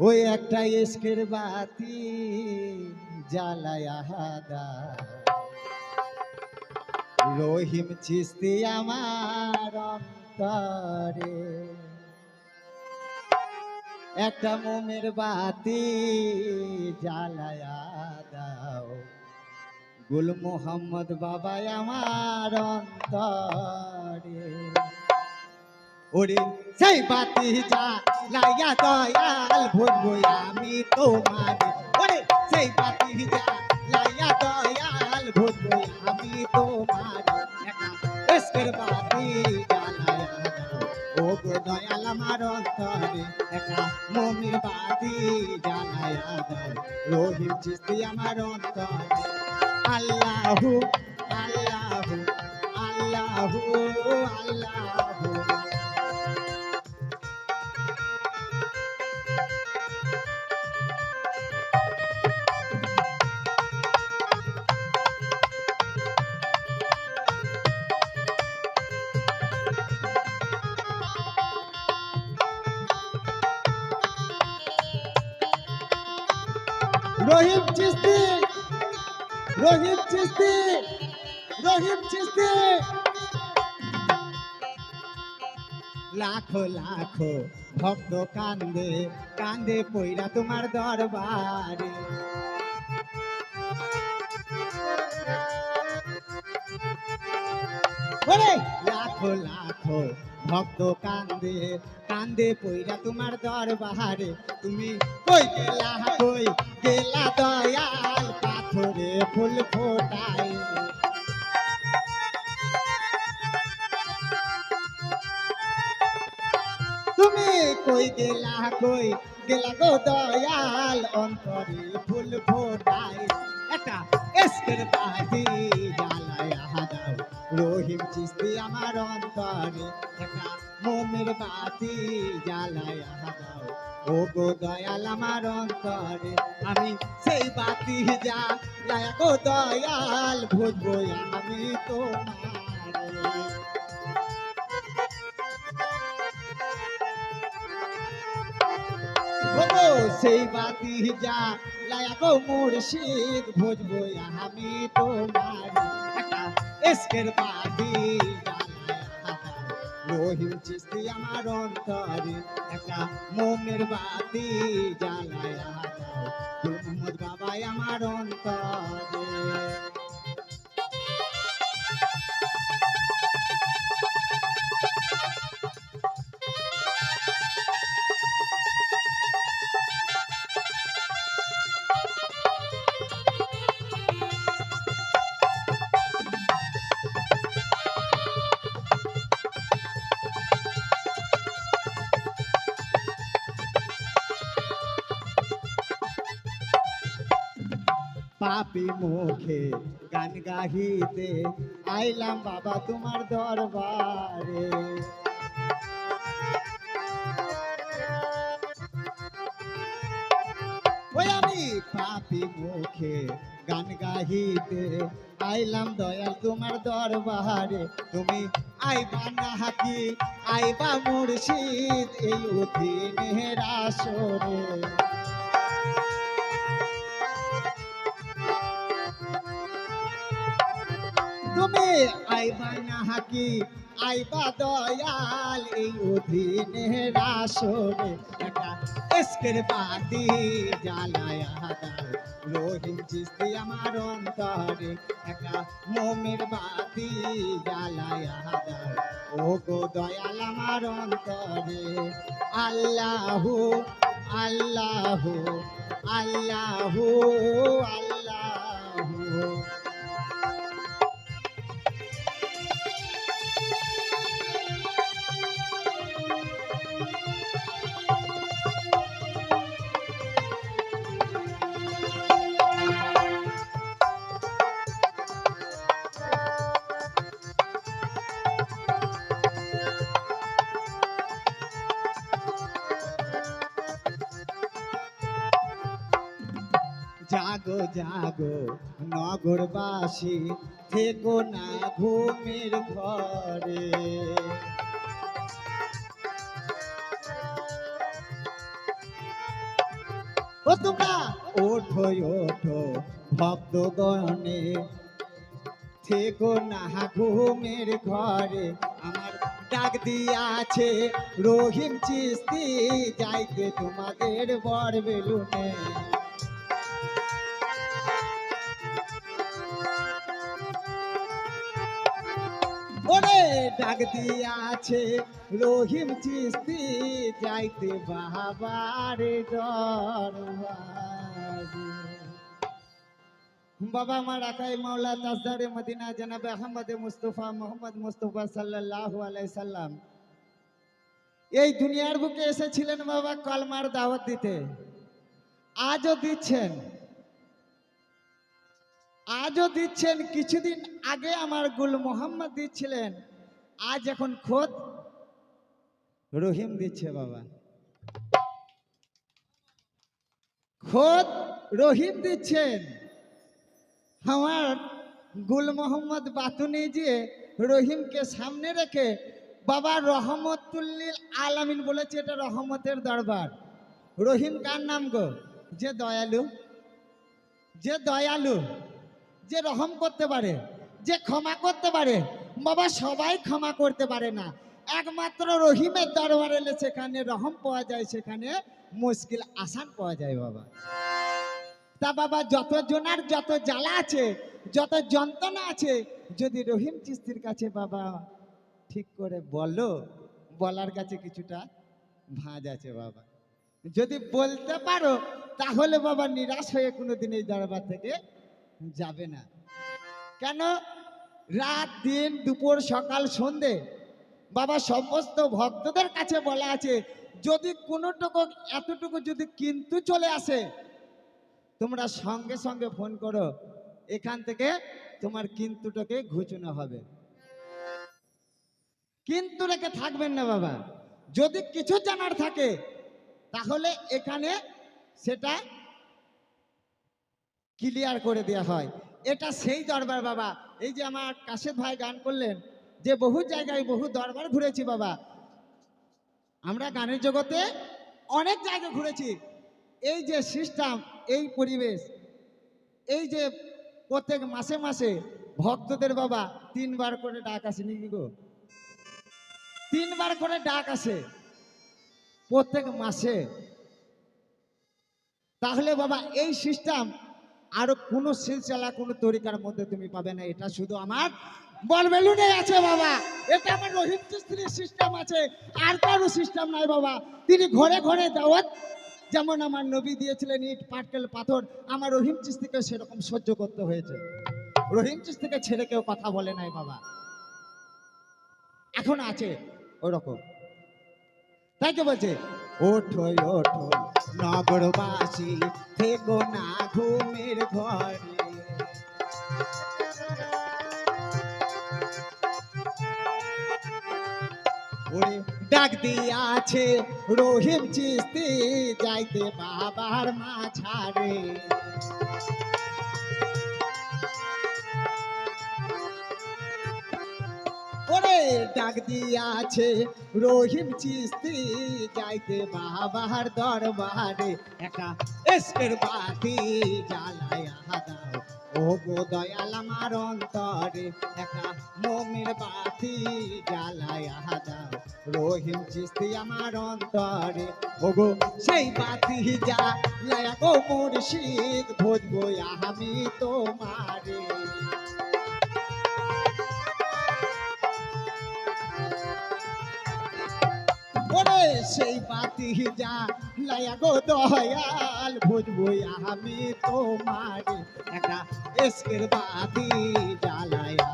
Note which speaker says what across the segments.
Speaker 1: ওই একটা ইস্কের বাতি জ্বালায়া হাদা রহিম চিস্তি আমার অন্তরে। একটা মোমের বাতি জ্বালায়া দাও গুল মোহাম্মদ বাবা আমার অন্তরে। ওরে সেই বাতি যা লাইয়া দয়াল ভরবো আমি তোমার। ওরে সেই বাতি যা লাইয়া দয়াল ভরবো আমি তোমার। এসকের বাতি গো দয়াল আমার অন্তরে একা মমির বাতি দাও। রহিম চিস্তি আমার অন্তরে। আল্লাহু আল্লাহু আল্লাহু আল্লাহু। রহিম চিস্তি। রহিম চিস্তি। রহিম চিস্তি। লাখো লাখো ভক্ত কান্দে কান্দে পইরা তোমার দরবারে। লাখো লাখো ভক্ত কান্দে কান্দে পইরা তোমার দরবারে। তুমি কই গেলা কই গেলা দয়াল পাথরে ফুল ফোটায় তুমি কই গেলা কই গেলা গো দয়াল, অন্তরে ফুল ফোটায় একটা এসকের দাও রহিম চিস্তি আমার অন্তরে একটা মোমের বাতি জ্বালায়া দাও ও গো দয়াল আমার অন্তরে, আমি সেই বাতি যা লায়া গো দয়াল ভুজবো আমি তোমার। সেই বাতি যা লায়া গো মুর্শিদ ভুজবো আমি তোমার। বাতি জ্বালায়া রহিম চিস্তি আমার অন্তরে একটা মোমের বাতি জ্বালায় মোহাম্মদ বাবাই আমার অন্তরে। পাপি মুখে গান গাহিতে আইলাম বাবা তোমার দরবারে। পাপি মুখে গান গাহিতে আইলাম, দয়াল তোমার দরবারে। তুমি আইবা না হাকি আইবা মুর্শিদ এই অধীনের আসরে। তুমি আইবা না হাকি, আইবা দয়াল এই অধীনে রাসরে একটা এসকের বাতি জ্বালায়া দাও রহিম চিস্তি আমার অন্তরে। একটা মোমের বাতি জ্বালায়া দাও ও গো দয়াল আমার অন্তরে। আল্লাহু আল্লাহু আল্লাহু আল্লাহু। জাগো জাগো, নগরবাসী, থেকো না ঘুমের ঘরে। ও তোমরা, ওঠো ওঠো, ভক্তগণে, থেকো না ঘুমের ঘরে। আমার ডাক দিয়াছে, রহিম চিস্তি, যাইতে তোমাদের বর বেলুনে ডাক দিয়াছে। রহিম চিস্তি যাইতে বাবার বাবা আমার আকাই মাওলা তাজদারে মদিনা জানাবে আহমদ মুস্তফা মোহাম্মদ মুস্তফা সাল্লাল্লাহু আলাইহি সাল্লাম। এই দুনিয়ার বুকে এসেছিলেন বাবা কলমার দাওয়াত দিতে। আজও দিচ্ছেন। আজও দিচ্ছেন। কিছুদিন আগে আমার গুল মোহাম্মদ দিচ্ছিলেন। আজ এখন খোদ রহিম দিচ্ছে বাবা। খোদ রহিম দিচ্ছেন। আমার গুল মোহাম্মদ বাতুনি যে রহিমকে সামনে রেখে বাবা রহমতুল্লিল আলামিন বলেছে, এটা রহমতের দরবার। রহিম কার নাম গো? যে দয়ালু যে দয়ালু, যে রহম করতে পারে, যে ক্ষমা করতে পারে বাবা সবাই ক্ষমা করতে পারে না। একমাত্র রহিমের দরবার এলে সেখানে রহম পাওয়া যায়, সেখানে মুশকিল আসান পাওয়া যায় বাবা। তা বাবা, যত জনার, যত জ্বালা আছে, যত যন্ত্রণা আছে, যদি রহিম চিস্তির কাছে বাবা ঠিক করে বলো, বলার কাছে কিছুটা ভাঁজ আছে বাবা। যদি বলতে পারো, তাহলে বাবা নিরাশ হয়ে কোনোদিন এই দরবার থেকে যাবে না। কেন? রাত দিন, দুপুর, সকাল, সন্ধে। বাবা, সমস্ত ভক্তদের কাছে বলা আছে, যদি কোনোটুকু, এতটুকু যদি কিন্তু চলে আসে, তোমরা সঙ্গে সঙ্গে ফোন করো। এখান থেকে তোমার কিন্তুটাকে ঘুচনো হবে। কিন্তু রেখে থাকবেন না বাবা। যদি কিছু জানার থাকে, তাহলে এখানে সেটা ক্লিয়ার করে দেওয়া হয়। এটা সেই দরবার বাবা। এই যে আমার কাশেদ ভাই গান করলেন, যে বহু জায়গায় বহু দরবার ঘুরেছি বাবা। আমরা গানের জগতে অনেক জায়গা ঘুরেছি। এই যে সিস্টেম, এই পরিবেশ, এই যে প্রত্যেক মাসে মাসে ভক্তদের বাবা তিনবার করে ডাক আসে, নাকি গো? তিনবার করে ডাক আসে প্রত্যেক মাসে। তাহলে বাবা, এই সিস্টেম আরও কোনো সিলসিলা, কোনো তরিকার মধ্যে তুমি পাবে না, এটা শুধু আমার সিস্টেম ঘরে যেমন আমার নবী দিয়েছিলেন ইট পাথর, আমার রহিম চিস্তিকে সেরকম সহ্য করতে হয়েছে। রহিম চিস্তিকে ছেড়ে কেউ কথা বলে নাই বাবা। এখন আছে ওরকম। তাই তো বলছে ওঠো ওঠো নগরবাসী, থেকো না ঘুমের ঘরে। ওরে ডাক দিয়াছে রহিম চিস্তি, যাইতে বাবার মাঝারে। ওরে ডাক দিয়াছে, রহিম চিস্তি যাইতে বাবার দরবারে। একা এসকের বাতি জ্বালায়া দাও ও গো দয়াল আমার অন্তরে। একা মোমের বাতি জ্বালায়া দাও, রহিম চিস্তি আমার অন্তরে। ও গো সেই বাতি জ্বালায়া গো মুর্শিদ, ভোজবো আমি তোমারে। সেই বাতি যা লায়া গো দয়াল, বুঝব আমি তোমার। একটা এসকের বাতি জ্বালায়া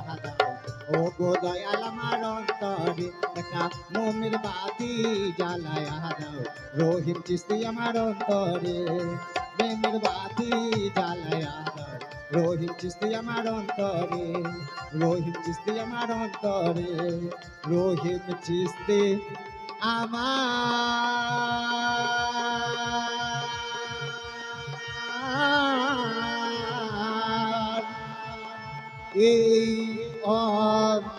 Speaker 1: ও গো দয়াল, আমার অন্তরে একটা মমির বাতি জ্বালায়া দাও। রহিম চিস্তি, আমার অন্তরে প্রেমের বাতি জ্বালায়া দাও। রহিম চিস্তি, আমার অন্তরে, রহিম চিস্তি, আমার অন্তরে। রহিম চিস্তি আমার এই অন্তর।